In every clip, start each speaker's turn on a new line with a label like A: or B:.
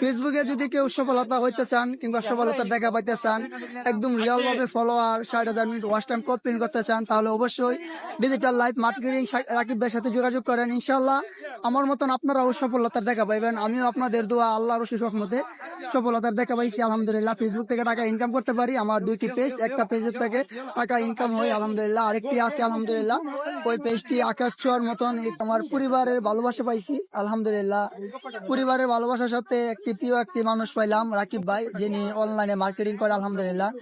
A: ফেসবুকে যদি কেউ সফলতা হইতে চান কিংবা সফলতা দেখা পাইতে চান, একদম রিয়েল ভাবে ফলোয়ার ষাট হাজার minute watch time code print করতে চান, তাহলে অবশ্যই ডিজিটাল লাইফ মার্কেটিং রাকিব ভাইয়ের সাথে যোগাযোগ করেন। ইনশাল্লাহ আমার মতন আপনারাও সফলতার দেখা পাইবেন। আমিও আপনাদের দোয়া, আল্লাহর রশি মতে সফলতার দেখা পাইছি। আলহামদুলিল্লাহ ফেসবুক থেকে টাকা ইনকাম করতে পারি। আমার দুইটি পেজ একটা পেজের থেকে টাকা ইনকাম হয়। আলহামদুলিল্লাহ, আরেকটি আছে, আলহামদুলিল্লাহ। ওই পেজটি আকাশ ছোঁয়ার মতন। আমার পরিবারের ভালোবাসা পাইছি। আলহামদুলিল্লাহ, পরিবারের ভালোবাসার সাথে প্রিয় একটি মানুষ পাইলাম, রাকিব ভাই, যিনি অনলাইনে মার্কেটিং করে, আলহামদুলিল্লাহ।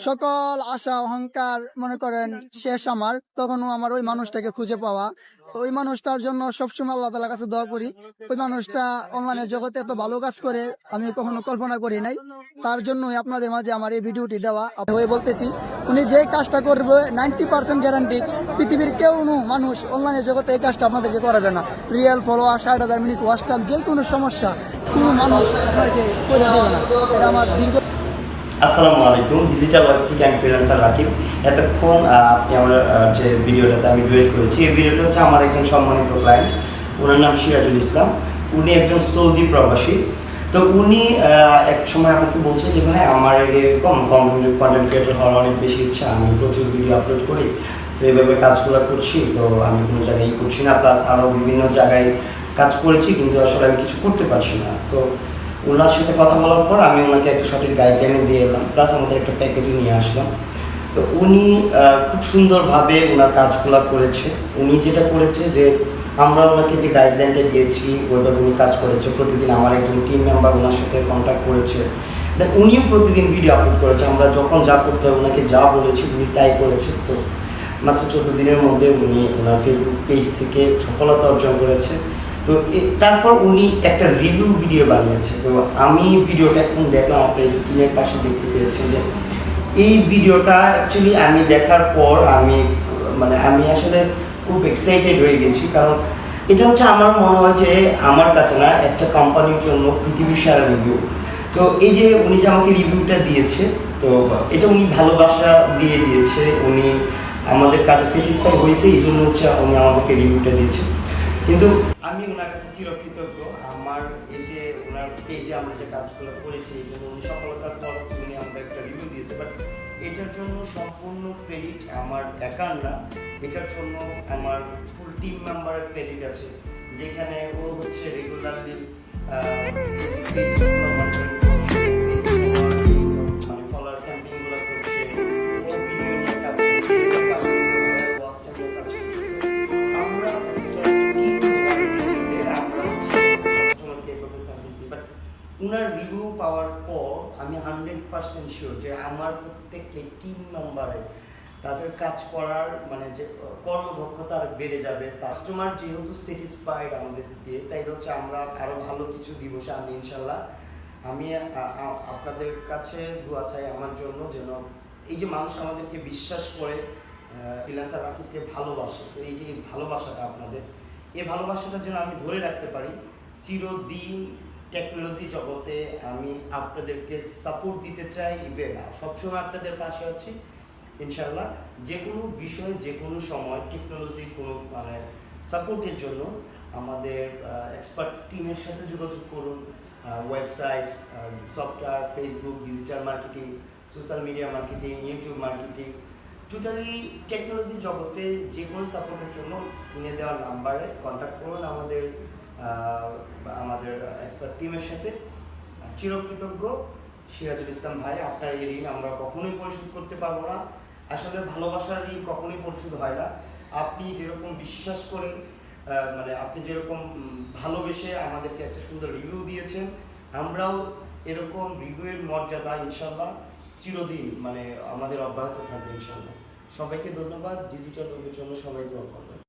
A: সকল আশা, অহংকার মনে করেন, শেষ আমার। তখনও আমার ওই মানুষটাকে খুঁজে পাওয়া। ওই মানুষটার জন্য সবসময় আল্লাহ তালার কাছে দোয়া করি। ওই মানুষটা অনলাইনের জগতে এত ভালো কাজ করে, আমি কখনো কল্পনা করি নাই। তার জন্যই আপনাদের মাঝে আমার এই ভিডিওটি দেওয়া। হয়ে বলতেছি, উনি যে কাজটা করবে নাইনটি পার্সেন্ট গ্যারান্টি পৃথিবীর কেউ মানুষ অনলাইনের জগতে এই কাজটা আপনাদেরকে করাবে না। রিয়েল ফলোয়ার ষাট হাজার মিনিট টাইম যে কোনো সমস্যা, কোনো মানুষ আপনাকে করে দেবে না। এটা আমার দীর্ঘ
B: আসসালামু আলাইকুম ডিজিটাল ওয়ার্ক থেকে আমি ফ্রিল্যান্সার রাকিব এতক্ষণ আপনি আমার যে ভিডিওটাতে আমি ডুয়েট করেছি, এই ভিডিওটা হচ্ছে আমার একজন সম্মানিত ক্লায়েন্ট ওনার নাম সিরাজুল ইসলাম। উনি একজন সৌদি প্রবাসী। তো উনি এক সময় আমাকে বলছে যে, ভাই, আমার এরকম কন্টেন্ট ক্রিয়েটর হওয়ার অনেক বেশি ইচ্ছা। আমি প্রচুর ভিডিও আপলোড করি। তো এইভাবে কাজগুলো করছি। তো আমি কোনো জায়গায় করছি না। প্লাস আরও বিভিন্ন জায়গায় কাজ করেছি, কিন্তু আসলে আমি কিছু করতে পারছি না। সো ওনার সাথে কথা বলার পর আমি ওনাকে একটা সঠিক গাইডলাইনে দিয়ে এলাম প্লাস আমাদের একটা প্যাকেজও নিয়ে আসলাম। তো উনি খুব সুন্দরভাবে ওনার কাজগুলো করেছে। উনি যেটা করেছে যে, আমরা ওনাকে যে গাইডলাইনটা দিয়েছি, ওইভাবে উনি কাজ করেছে। প্রতিদিন আমার একজন টিম মেম্বার ওনার সাথে কন্ট্যাক্ট করেছে। দেন উনিও প্রতিদিন ভিডিও আপলোড করেছে। আমরা যখন যা করতে হয় ওনাকে যা বলেছি, উনি তাই করেছে। তো মাত্র চোদ্দ দিনের মধ্যে উনি ওনার ফেসবুক পেজ থেকে সফলতা অর্জন করেছে। তো তারপর উনি একটা রিভিউ ভিডিও বানিয়েছে। তো আমি ভিডিওটা এখন দেখলাম, আপনার স্ক্রিনের পাশে দেখতে পেয়েছেন যে, এই ভিডিওটা অ্যাকচুয়ালি আমি দেখার পর আমি মানে আমি আসলে খুব এক্সাইটেড হয়ে গেছি। কারণ এটা হচ্ছে আমার মনে হয় যে, আমার কাছে না, একটা কোম্পানির জন্য পৃথিবীর সারা রিভিউ তো এই যে উনি যে আমাকে রিভিউটা দিয়েছে, তো এটা উনি ভালোবাসা দিয়ে দিয়েছে। উনি আমাদের কাজে স্যাটিসফাই হয়েছে, এই জন্য হচ্ছে উনি আমাদেরকে রিভিউটা দিয়েছে। কিন্তু আমি ওনার কাছে চিরকৃতজ্ঞ। আমার এই যে ওনার পেজে আমরা যে কাজগুলো করেছি, এই জন্য উনি সফলতার পর উনি আমাদের একটা রিভিউ দিয়েছে। বাট এটার জন্য সম্পূর্ণ ক্রেডিট আমার একার না, এটার জন্য আমার ফুল টিম মেম্বারের ক্রেডিট আছে। যেখানে ও হচ্ছে রেগুলারলি আমি হান্ড্রেড পার্সেন্ট শিওর যে আমার প্রত্যেককে টিম মেম্বারে তাদের কাজ করার মানে যে, কর্মদক্ষতা আর বেড়ে যাবে। কাস্টমার যেহেতু স্যাটিসফাইড আমাদের দিয়ে, তাই হচ্ছে আমরা আরও ভালো কিছু দিব সামনে ইনশাল্লাহ। আমি আপনাদের কাছে দোয়া চাই আমার জন্য যেন এই যে মানুষ আমাদেরকে বিশ্বাস করে ফ্রিল্যান্সার রাকিবকে ভালোবাসে, তো এই যে ভালোবাসাটা আপনাদের, এই ভালোবাসাটা যেন আমি ধরে রাখতে পারি, চিরদিন টেকনোলজি জগতে আমি আপনাদেরকে সাপোর্ট দিতে চাই ইভেন সবসময় আপনাদের পাশে আছি ইনশাল্লাহ যে কোনো বিষয়ে যে কোনো সময় টেকনোলজি কোনো মানে সাপোর্টের জন্য আমাদের এক্সপার্ট টিমের সাথে যোগাযোগ করুন website software Facebook digital marketing social media marketing YouTube marketing totally technology জগতে যে কোনো সাপোর্টের জন্য স্ক্রিনে দেওয়া নাম্বারে কন্ট্যাক্ট করুন আমাদের আমাদের এক্সপার্ট টিমের সাথে। চিরকৃতজ্ঞ সিরাজুল ইসলাম ভাই, আপনার এই ঋণ আমরা কখনোই পরিশোধ করতে পারব না। আসলে ভালোবাসার ঋণ কখনোই পরিশোধ হয় না। আপনি যেরকম বিশ্বাস করে মানে আপনি যেরকম ভালোবেসে আমাদেরকে একটা সুন্দর রিভিউ দিয়েছেন, আমরাও এরকম রিভিউয়ের মর্যাদা ইনশাল্লাহ চিরদিন মানে আমাদের অব্যাহত থাকবে ইনশাল্লাহ। সবাইকে ধন্যবাদ ডিজিটাল জন্য সবাই দোয়া করবেন।